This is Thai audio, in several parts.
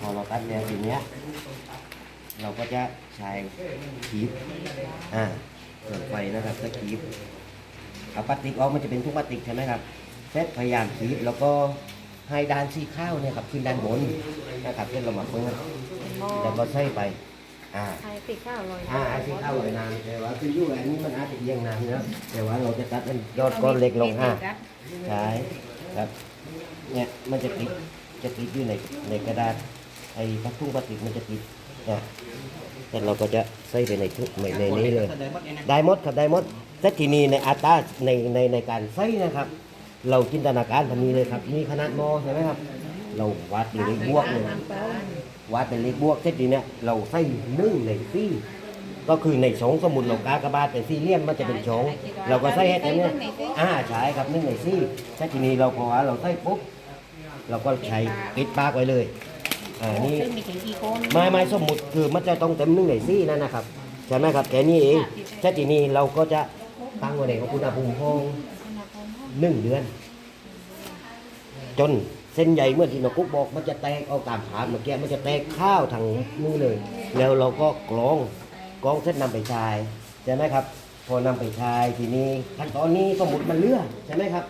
พอเราตัดแล้วทีเนี้ย เราก็จะใช้คีบอ่าเปิดไฟนะครับถ้าคีบเอาพลาสติกออกมันจะเป็นทุกพลาสติกใช่ไหมครับเซตพยายามคีบแล้วก็ให้ด้านสีข้าวเนี่ยครับขึ้นด้านบนนะครับเช่นเรามาเปิดแล้วก็ใส่ไปอ่าไทยติดข้าวลอยอ่าไอ้ที่เข้าเลยนานแต่ว่าคืออยู่อันนี้มันอาจจะเอียงนานนะแต่ว่าเราจะตัดมันยอดก้อนเล็กลงอ่าใช่ครับเนี่ยมันจะติด จะติดอยู่ในในกระดาษไอ้พลาสติกพลาสติกมันจะติดนะแต่เราก็จะใส่ไปในทุกในในนี้เลยได้หมดครับได้หมดแต่ทีนี้ในอัตราในในในการใส่นะครับ เราจินตนาการทำนี้เลยครับนี่ขนาดหมอใช่ไหมครับ เราวัดเป็นเลขบวกเลยวัดเป็นเลขบวกเสร็จทีเนี้ยเราใส่หนึ่งในซี่ก็คือในสองสมุดเรากากระบาดเป็นสี่เหลี่ยมมันจะเป็นสองเราก็ใส่ให้เต็มเนี่ยอ่าใช่ครับหนึ่งในซี่เสร็จทีนี้เราพอว่าเราใส่ปุ๊บ เราก็ใช้ปิดปากไว้เลยอ่านี่ซึ่งมีถึงกี่คนไม่ไม่สมมุติคือมันจะต้องเต็มหนึ่งในซี่นั่นนะครับใช่ไหมครับแค่นี้เองเสร็จทีนี้เราก็จะตั้งไว้ในอุณหภูมิห้องหนึ่งเดือน จนเส้นใหญ่เมื่อที่นกกุ๊กบอกมันจะแตกเอาตามผานเมื่อกี้มันจะแตกข้าวทางนี้เลย แล้วเราก็กรองกรองเส้นนำไปชายใช่ไหมครับ พอนำไปชายทีนี้ขั้นตอนนี้สมมติมันเลือดใช่ไหมครับ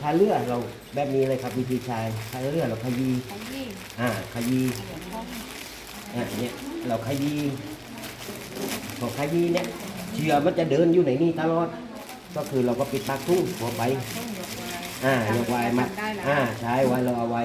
ถ้าเลือดเราแบบนี้เลยครับวิธีชายถ้าเลือดเราขยี้อ่าขยี้อ่าเนี่ยเราขยี้พอขยี้เนี่ยเชื้อมันจะเดินอยู่ในนี้ตลอด ก็คือเราก็ปิดปากทุ่งพอไป อ่ายกไว้มาอ่าใช้ไว้เราเอาไว้